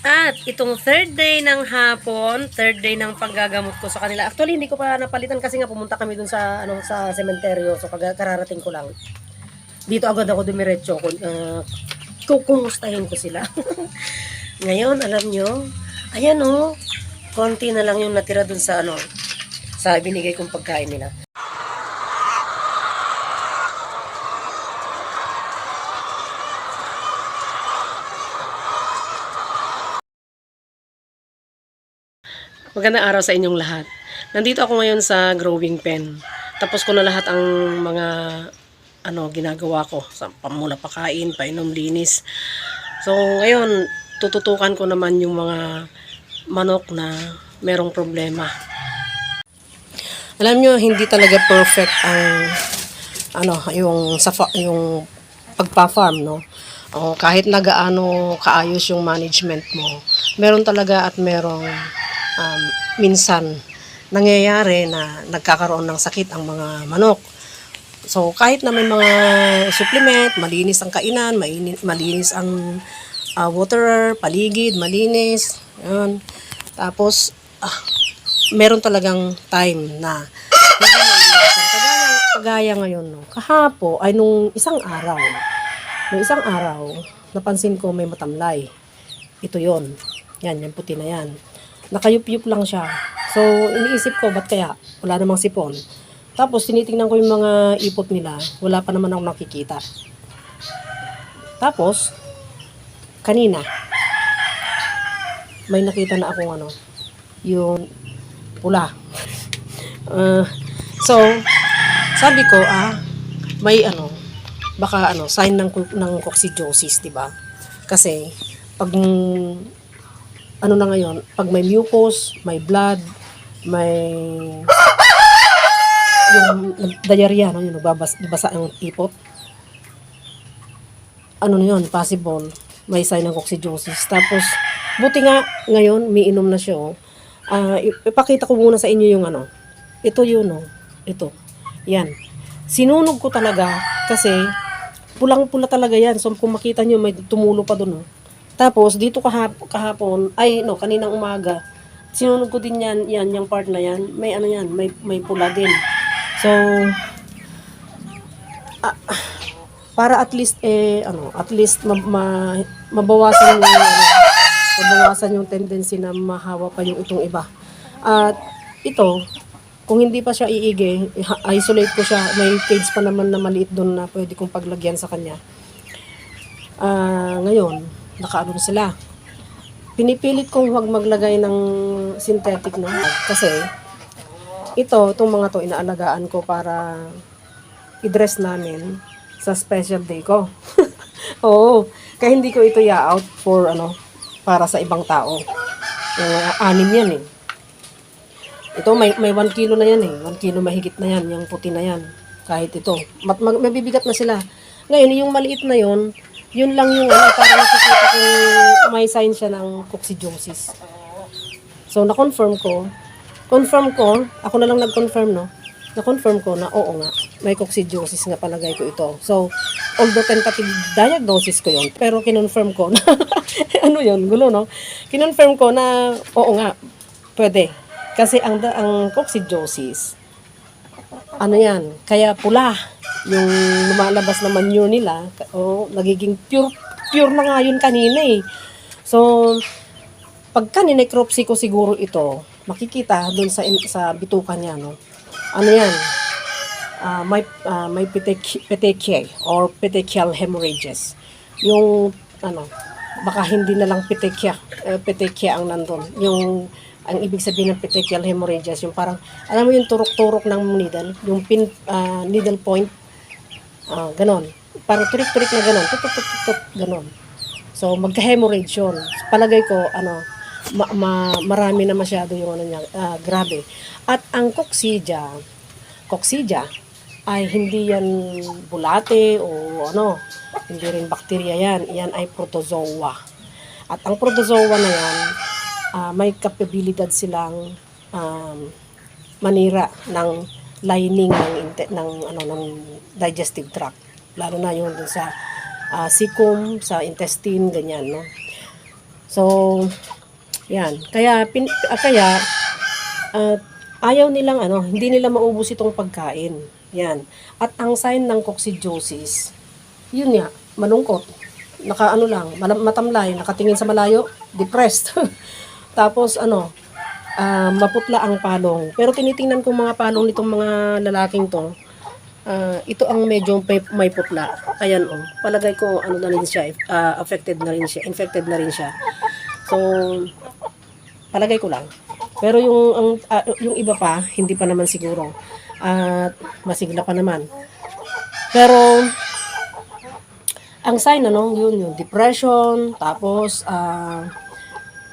At itong third day ng hapon, third day ng paggagamot ko sa kanila. Actually, hindi ko pa napalitan kasi nga pumunta kami dun sa ano sa sementeryo. So kararating ko lang. Dito agad ako dumiretso ko uh, kukumustahin ko sila. Ngayon, alam nyo, ayan oh, konti na lang yung natira dun sa ano, sa binigay kong pagkain nila. Magandang araw sa inyong lahat. Nandito ako ngayon sa growing pen. Tapos ko na lahat ang mga ano ginagawa ko sa pamula pakain, painom linis. So ngayon tututukan ko naman yung mga manok na merong problema. Alam nyo, hindi talaga perfect ang ano, yung sa yung pagpa-farm, no? O, kahit nagaano kaayos yung management mo, meron talaga at merong um, minsan nangyayari na nagkakaroon ng sakit ang mga manok. So, kahit na may mga supplement, malinis ang kainan, malinis ang ah, waterer, paligid, malinis, yun. Tapos, ah, meron talagang time na. Kagaya, kagaya ngayon, no, kahapo, ay nung isang araw, nung isang araw, napansin ko may matamlay. Ito yon Yan, yung puti na yan. Nakayup-yup lang siya. So, iniisip ko, ba't kaya? Wala namang sipon. Tapos, tinitingnan ko yung mga ipot nila. Wala pa naman ako nakikita. Tapos, kanina, may nakita na akong ano, yung pula. Uh, so, sabi ko, ah, may ano, baka ano, sign ng, ng coccidiosis, di ba? Kasi, pag, ano na ngayon, pag may mucus, may blood, may, yung diarrhea, no, yung nagbabasa basa ang ipot, ano na yun, possible, may sign ng coccidiosis. Tapos, buti nga, ngayon, umiinom na siya, oh. Ip- ipakita ko muna sa inyo yung ano. Ito yun, oh. Ito. Yan. Sinunog ko talaga kasi pulang-pula talaga yan. So, kung makita nyo, may tumulo pa dun, oh. Tapos, dito kahap kahapon, ay, no, kaninang umaga, sinunog ko din yan, yan, yung part na yan. May ano yan, may, may pula din. So, para at least eh ano at least ma, ma- mabawasan yung ano, mabawasan yung tendency na mahawa pa yung itong iba at ito kung hindi pa siya iha- isolate ko siya may cage pa naman na maliit doon na pwede kong paglagyan sa kanya Ah, ngayon nakaano na sila pinipilit kong huwag maglagay ng synthetic no kasi ito, itong mga to inaalagaan ko para i-dress namin sa special day ko. Oo. Kaya hindi ko ito ya-out for ano, para sa ibang tao. Uh, anim yan eh. Ito may may 1 kilo na yan eh. 1 kilo mahigit na yan, yung puti na yan. Kahit ito. Mat, mabibigat na sila. Ngayon, yung maliit na yon yun lang yung ano, para nakikita kung may sign siya ng coccidiosis. So, na-confirm ko. Confirm ko, ako na lang nag-confirm, no? Na-confirm ko na oo nga, may coccidiosis nga palagay ko ito. So, although tentative diagnosis ko yon pero kinonfirm ko na, ano yon gulo, no? Kinonfirm ko na oo nga, pwede. Kasi ang, ang coccidiosis, ano yan, kaya pula yung lumalabas na manure nila, o nagiging pure, pure na nga yun kanina eh. So, pagka ninecropsy ko siguro ito, makikita doon sa sa bituka niya, no. Ano 'yan? Ah, may ah, may petech- petechiae or petechial hemorrhages. Yung ano, baka hindi na lang petechia, eh, petechia ang nandun. Yung ang ibig sabihin ng petechial hemorrhages, yung parang alam mo yung turok-turok ng needle, yung pin ah, needle point Ah, ganon. Parang turik-turik na ganon. Tut, tut, tut, tut, ganon. So, magka-hemorrhage yun. Palagay ko, ano, ma- ma- marami na masyado yung ano niya, ah, grabe. At ang coccidia, coccidia, ay hindi yan bulate o ano, hindi rin bakterya yan. Yan ay protozoa. At ang protozoa na yan, ah, may kapabilidad silang um, manira ng lining ng ng ano ng digestive tract lalo na yung dun sa ah, cecum sa intestine ganyan no So, yan. Kaya, pin, ah, kaya, ah, ayaw nilang ano, hindi nila maubos itong pagkain. Yan. At ang sign ng coccidiosis, yun nga, malungkot. Naka ano lang, matamlay, nakatingin sa malayo, depressed. Tapos ano, ah, maputla ang palong. Pero tinitingnan ko mga palong nitong mga lalaking to, ah, ito ang medyo may, may putla. Ayan oh, palagay ko ano na rin siya, ah, affected na rin siya, infected na rin siya. So, palagay ko lang. Pero yung ang ah, yung iba pa, hindi pa naman siguro. At masigla pa naman. Pero ang sign ano, yun yung depression, tapos ah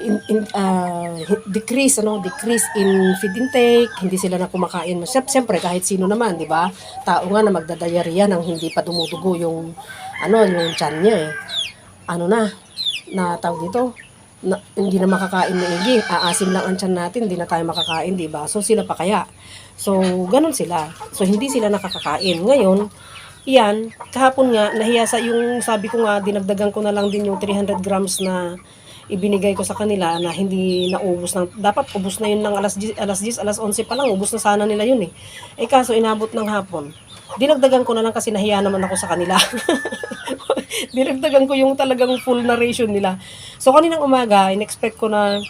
in, in, hi- decrease ano, decrease in feed intake, hindi sila na kumakain. Siyem- Siyempre kahit sino naman, 'di ba? Tao nga na magdadayarya nang hindi pa dumudugo yung ano, yung tiyan niya eh. Ano na, na tawag dito, na, hindi na makakain ng igi. Aasim lang ang tiyan natin, hindi na tayo makakain, 'di ba? So sila pa kaya. So, ganun sila. So, hindi sila nakakakain. Ngayon, yan, kahapon nga, nahiya sa yung sabi ko nga, dinagdagan ko na lang din yung 300 grams na ibinigay ko sa kanila na hindi naubos ng, dapat ubos na yun ng alas 10, alas 10, alas 11 pa lang, ubos na sana nila yun eh. Eh kaso inabot ng hapon. Dinagdagan ko na lang kasi nahiya naman ako sa kanila. Dinagdagan ko yung talagang full na ration nila. So kaninang umaga, in-expect ko na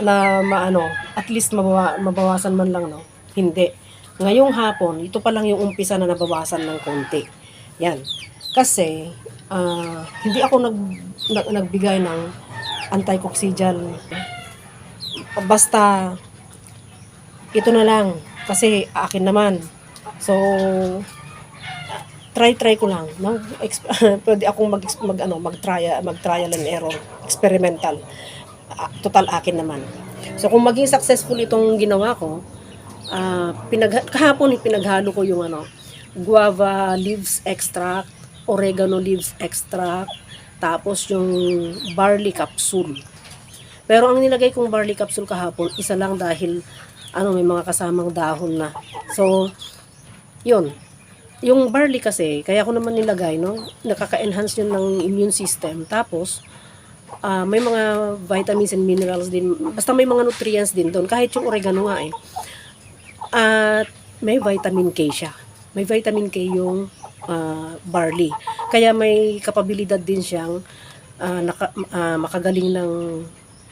na maano, at least mabawa, mabawasan man lang, no? Hindi. Ngayong hapon, ito pa lang yung umpisa na nabawasan ng konti. Yan. Kasi, ah, hindi ako nag, nag, nagbigay ng anti-coccidial. Basta, ito na lang. Kasi, akin naman. So, try-try ko lang. No? Pwede akong mag, mag, ano, mag-trial, mag-trial and error. Experimental. Ah, total akin naman. So, kung maging successful itong ginawa ko, ah pinag kahapon pinaghalo ko yung ano, guava leaves extract, oregano leaves extract, tapos yung barley capsule. Pero ang nilagay kong barley capsule kahapon, isa lang dahil ano may mga kasamang dahon na. So, yun. Yung barley kasi, kaya ko naman nilagay, no? Nakaka-enhance yun ng immune system. Tapos, ah, may mga vitamins and minerals din. Basta may mga nutrients din doon. Kahit yung oregano nga eh. At may vitamin K siya. May vitamin K yung ah, barley. Kaya may kapabilidad din siyang ah, naka- ah, makagaling ng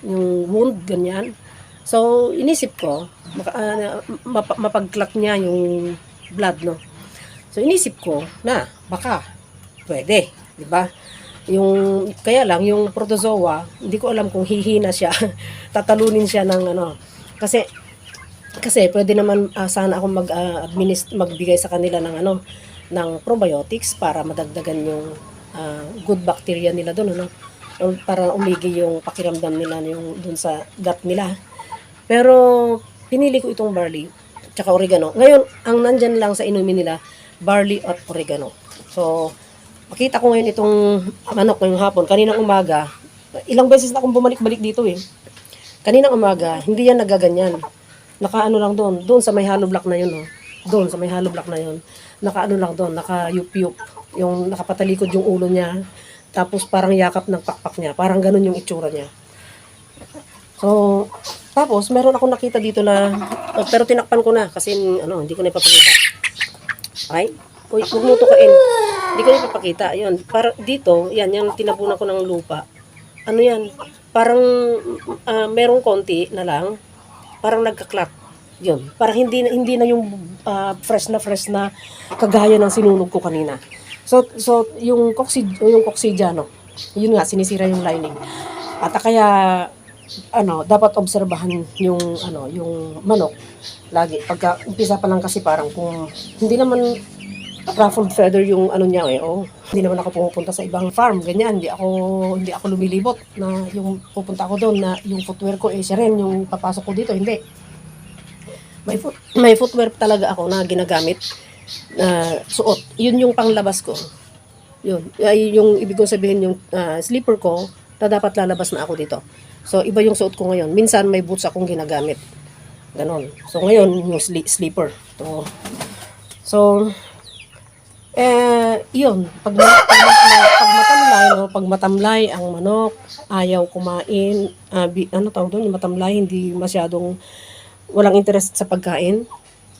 yung wound, ganyan. So, inisip ko, maka, ah, mapa- mapag-clot niya yung blood, no? So, inisip ko na baka pwede, di ba? Yung, kaya lang, yung protozoa, hindi ko alam kung hihina siya, tatalunin siya ng ano. Kasi, kasi pwede naman ah, sana ako mag administ- magbigay sa kanila ng ano ng probiotics para madagdagan yung ah, good bacteria nila doon ano? Para umigi yung pakiramdam nila yung doon sa gut nila. Pero pinili ko itong barley tsaka oregano. Ngayon ang nandyan lang sa inumin nila barley at oregano. So makita ko ngayon itong manok ngayong hapon. Kaninang umaga ilang beses na akong bumalik-balik dito eh. Kaninang umaga hindi yan nagaganyan. Nakaano lang doon, doon sa may hollow block na yun, oh. Doon sa may hollow block na yun. Nakaano lang doon, naka-yup-yup. Yung nakapatalikod yung ulo niya. Tapos parang yakap ng pakpak niya. Parang ganun yung itsura niya. So, tapos meron ako nakita dito na, oh, pero tinakpan ko na kasi ano, hindi ko na ipapakita. Okay? Uy, huwag mo tukain. Hindi ko ipapakita. Yun. Para, dito, yan, yung tinabunan ko ng lupa. Ano yan? Parang ah, merong konti na lang parang nagka-clot. Yun. Parang hindi hindi na yung ah, fresh na fresh na kagaya ng sinunog ko kanina. So, so yung cocci, yung coccidiano, yun nga, sinisira yung lining. At kaya, ano, dapat obserbahan yung, ano, yung manok. Lagi. Pagka, umpisa pa lang kasi parang kung, hindi naman ruffled feather yung ano niya eh. Oh, hindi naman ako pumupunta sa ibang farm, ganyan. Hindi ako hindi ako lumilibot na yung pupunta ako doon na yung footwear ko eh siya yung papasok ko dito, hindi. May foot, may footwear talaga ako na ginagamit na suot. Yun yung panglabas ko. Yun. Ay, yung ibig kong sabihin yung ah, slipper ko na dapat lalabas na ako dito. So, iba yung suot ko ngayon. Minsan may boots akong ginagamit. Ganon. So, ngayon, yung sli- slipper. To. So, eh, yun. Pag, pag, pag, matamlay no? Pag matamlay ang manok, ayaw kumain, ah, bi- ano tawag doon, matamlay, hindi masyadong walang interest sa pagkain.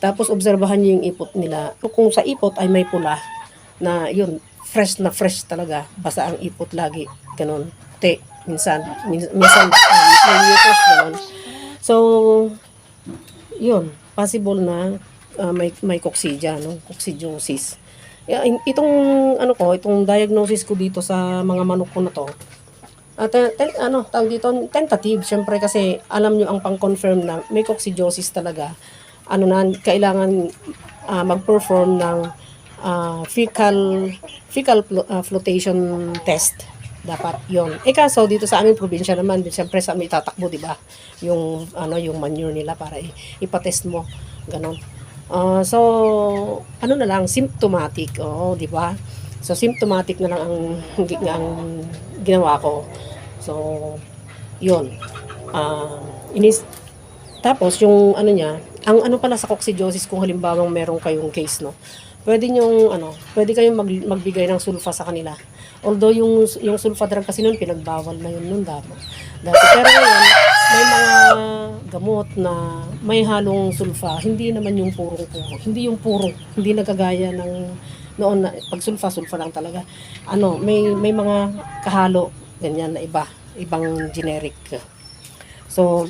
Tapos obserbahan niyo yung ipot nila. Kung sa ipot ay may pula na yun, fresh na fresh talaga. Basta ang ipot lagi. Ganon. Te, minsan. Min- minsan, um, mucus, ganon. So, yun. Possible na ah, may, may coccidia, no? Coccidiosis. Itong, ano ko, itong diagnosis ko dito sa mga manok ko na to, uh, ten, ano, tawag dito, tentative. Siyempre kasi alam nyo ang pang-confirm na may coccidiosis talaga. Ano na, kailangan ah, mag-perform ng ah, fecal, fecal ah, flotation test. Dapat yon. Eh kaso dito sa aming probinsya naman, siyempre sa amin itatakbo, di ba? Yung, ano, yung manure nila para ipatest mo. Ganon. Ah, so, ano na lang, symptomatic. Oo, di ba? So, symptomatic na lang ang, ang ginawa ko. So, yun. Ah, inis, tapos, yung ano niya, ang ano pala sa coccidiosis kung halimbawa meron kayong case, no? Pwede nyo, ano, pwede kayong mag, magbigay ng sulfa sa kanila. Although yung, yung sulfa drug kasi noon, pinagbawal na yun noon dati. dati. Pero ngayon, may mga gamot na may halong sulfa, hindi naman yung purong puro. Hindi yung puro, hindi nagkagaya ng noon na pag sulfa, sulfa lang talaga. Ano, may may mga kahalo ganyan na iba, ibang generic. So,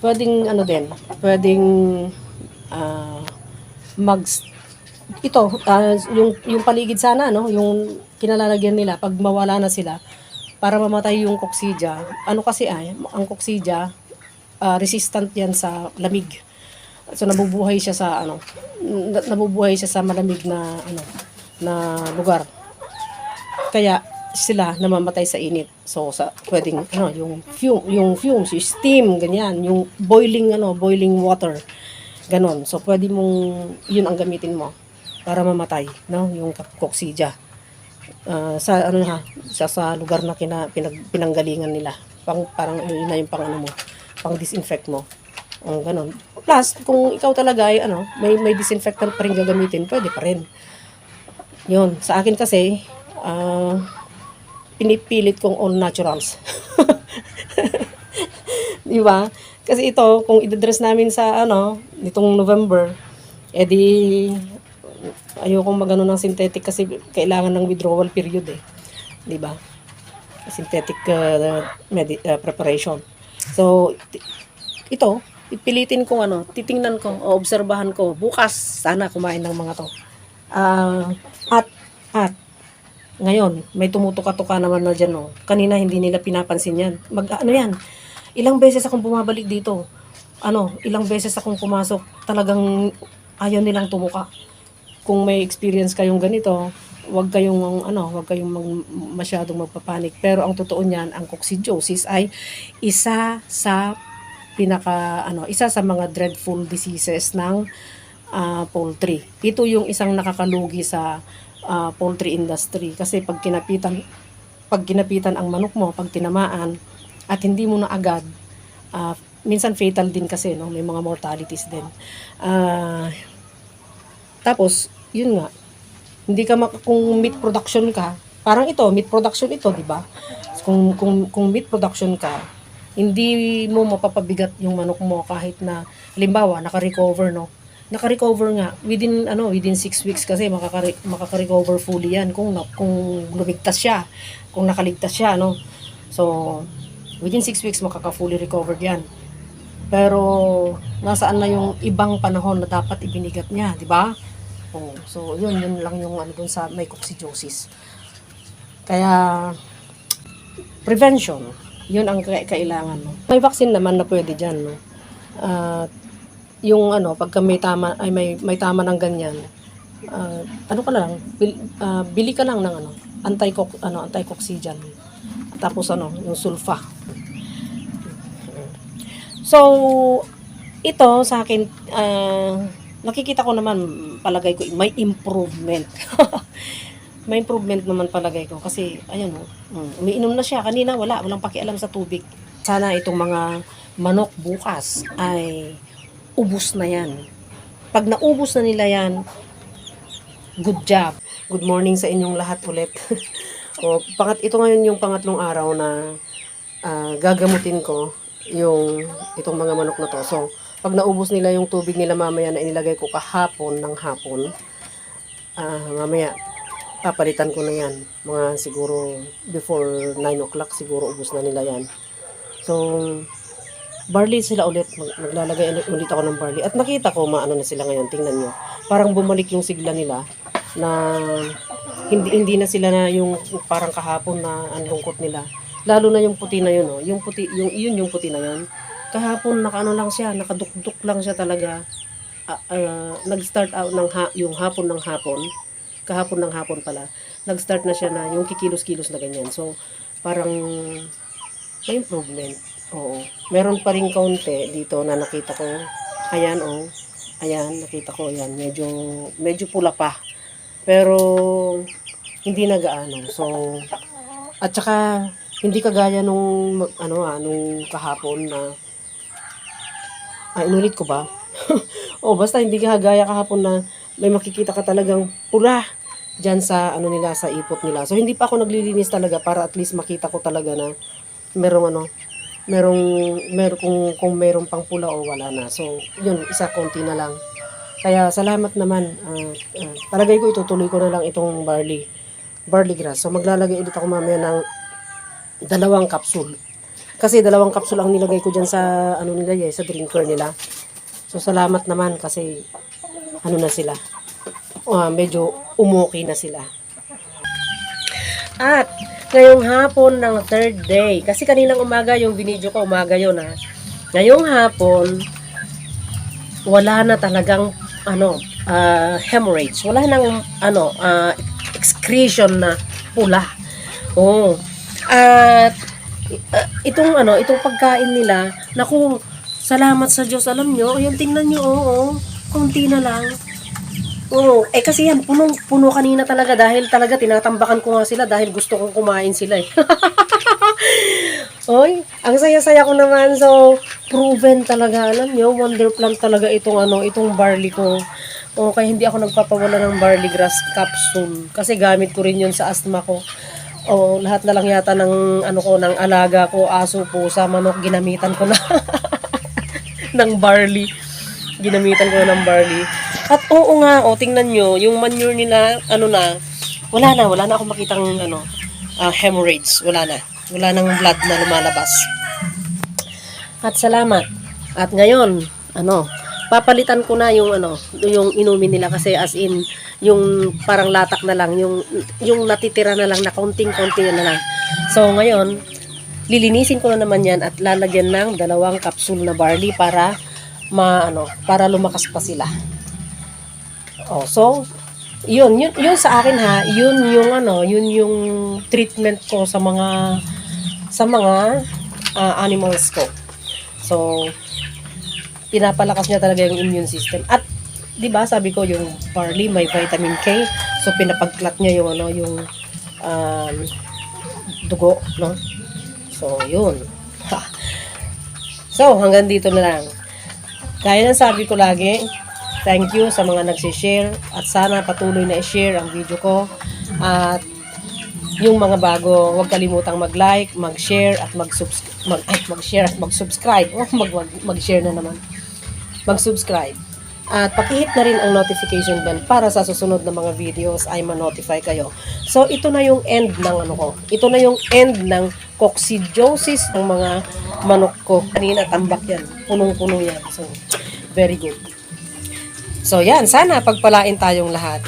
pwedeng ano din, pwedeng ah, mag ito ah, yung yung paligid sana no, yung kinalalagyan nila pag mawala na sila para mamatay yung coccidia. Ano kasi ay, ang coccidia ah, resistant yan sa lamig. So nabubuhay siya sa ano, na- nabubuhay siya sa malamig na ano na lugar. Kaya sila namamatay sa init. So sa pwedeng ano yung fume, yung fumes, yung steam ganyan, yung boiling ano, boiling water. Ganon. So pwede mong yun ang gamitin mo para mamatay, no, yung coccidia. Ah, sa ano ha, sa, sa lugar na kina, pinag, pinanggalingan nila. Pang parang yun na yung pang ano mo, pang disinfect mo. Ang ganon. Plus, kung ikaw talaga ay ano, may may disinfectant pa rin gagamitin, pwede pa rin. Yun, sa akin kasi, ah, pinipilit kong all naturals. Di ba? Kasi ito, kung idadress namin sa ano, nitong November, edi ayokong magano ng synthetic kasi kailangan ng withdrawal period eh. Di ba? Synthetic uh, medi- uh, preparation. So, ito, pipilitin kong ano, titingnan ko, o obserbahan ko, bukas, sana kumain ng mga to. Ah, at, at, ngayon, may tumutuka-tuka naman na dyan, oh. Kanina hindi nila pinapansin yan. Mag, ano yan, ilang beses akong bumabalik dito. Ano, ilang beses akong pumasok, talagang ayaw nilang tumuka. Kung may experience kayong ganito, wag kayong ano, wag kayong mag, masyadong magpapanik. Pero ang totoo niyan, ang coccidiosis ay isa sa pinaka ano, isa sa mga dreadful diseases ng ah, poultry. Ito yung isang nakakalugi sa ah, poultry industry kasi pag kinapitan pag kinapitan ang manok mo, pag tinamaan at hindi mo na agad ah, minsan fatal din kasi no, may mga mortalities din. Ah, tapos yun nga, hindi ka mak- kung meat production ka, parang ito, meat production ito, di ba? Kung, kung, kung meat production ka, hindi mo mapapabigat yung manok mo kahit na, halimbawa, naka-recover, no? Naka-recover nga, within, ano, within 6 weeks kasi makaka- makaka-recover fully yan kung, kung lumigtas siya, kung nakaligtas siya, no? So, within 6 weeks makaka-fully recovered yan. Pero, nasaan na yung ibang panahon na dapat ibinigat niya, di ba? Oh, so yun, yun lang yung ano dun sa may coccidiosis. Kaya prevention, yun ang ka- kailangan no. May vaccine naman na pwede diyan no. At yung ano, pagka may tama ay may may tama ng ganyan. ah, ano ka lang, bil, ah, bili ka lang ng ano, anti ano, anti-coccidian. Tapos ano, yung sulfa. So, ito sa akin, ah, nakikita ko naman, palagay ko, may improvement. may improvement naman palagay ko. Kasi, ayan o, mm, umiinom na siya. Kanina, wala, walang pakialam sa tubig. Sana itong mga manok bukas ay ubus na yan. Pag naubos na nila yan, Good job. Good morning sa inyong lahat ulit. o, pangat, ito ngayon yung pangatlong araw na ah, gagamutin ko yung itong mga manok na to. So, pag naubos nila yung tubig nila mamaya na inilagay ko kahapon ng hapon, ah, mamaya papalitan ko na yan. Mga siguro before 9 o'clock siguro ubos na nila yan. So, barley sila ulit. Maglalagay ulit, ako ng barley. At nakita ko maano na sila ngayon. Tingnan nyo. Parang bumalik yung sigla nila na hindi hindi na sila na yung parang kahapon na ang lungkot nila. Lalo na yung puti na yun, oh. Yung puti, yung yun yung puti na yun. Kahapon nakaano lang siya, nakadukduk lang siya talaga. Ah, ah, nag-start out ng ha, yung hapon ng hapon. Kahapon ng hapon pala. Nag-start na siya na yung kikilos-kilos na ganyan. So, parang may improvement. Oo. Meron pa rin kaunti dito na nakita ko. Ayan, oh. Ayan, nakita ko. Ayan, medyo, medyo pula pa. Pero, hindi na gaano. So, at saka, hindi kagaya nung, ano ah, nung kahapon na, ah, inulit ko ba? oh, basta hindi kagaya kahapon na may makikita ka talagang pula dyan sa, ano nila, sa ipot nila. So, hindi pa ako naglilinis talaga para at least makita ko talaga na merong ano, merong, mer kung, kung merong pang pula o wala na. So, yun, isa konti na lang. Kaya salamat naman. ah ah, palagay ko itutuloy ko na lang itong barley. Barley grass. So maglalagay ulit ako mamaya ng dalawang capsule. Kasi dalawang capsule ang nilagay ko dyan sa ano nila eh, sa drinker nila. So salamat naman kasi ano na sila. ah, medyo umuki na sila. At ngayong hapon ng third day, kasi kaninang umaga yung binidyo ko, umaga yun ha. Ngayong hapon, wala na talagang ano, ah, hemorrhage. Wala nang ano, ah, excretion na pula. Oo. At ah, itong ano, itong pagkain nila, naku, salamat sa Diyos. Alam nyo, ayan tingnan nyo, oo, konti na lang. Oo, eh kasi yan, punong, puno kanina talaga dahil talaga tinatambakan ko nga sila dahil gusto kong kumain sila eh. Oy, ang saya-saya ko naman. So, proven talaga. Alam nyo, wonder plant talaga itong ano, itong barley ko. O, kaya hindi ako nagpapawala ng barley grass capsule. Kasi gamit ko rin yun sa asthma ko. O, lahat na lang yata ng ano ko, ng alaga ko, aso, pusa, manok, ginamitan ko na ng barley. Ginamitan ko ng barley. At oo nga, o, tingnan nyo, yung manure nila, ano na, wala na, wala na akong makitang, ano, ah, hemorrhage. Wala na. Wala nang blood na lumalabas. At salamat. At ngayon, ano, papalitan ko na yung ano, yung inumin nila kasi as in yung parang latak na lang, yung yung natitira na lang na konting-konti na lang. So ngayon, lilinisin ko na naman 'yan at lalagyan ng dalawang capsule na barley para ma ano, para lumakas pa sila. Oh, so yun, yun, yun sa akin ha, yun yung ano, yun yung treatment ko sa mga sa mga ah, animals ko. So, pinapalakas niya talaga yung immune system. At 'di ba, sabi ko yung barley may vitamin K. So pinapagklat niya yung ano, yung um, dugo, no? So, yun. Ha. So, hanggang dito na lang. Kaya ng sabi ko lagi, thank you sa mga nagsishare at sana patuloy na i-share ang video ko. At yung mga bago, huwag kalimutang mag-like, mag-share at mag-subs- mag ay, mag-share at mag-subscribe. Oh, mag mag- mag-share na naman. Mag-subscribe. At pakihit na rin ang notification bell para sa susunod na mga videos ay ma-notify kayo. So ito na yung end ng ano ko. Ito na yung end ng coccidiosis ng mga manok ko. Kanina tambak yan. Punong-puno yan. So very good. So yan, sana pagpalain tayong lahat.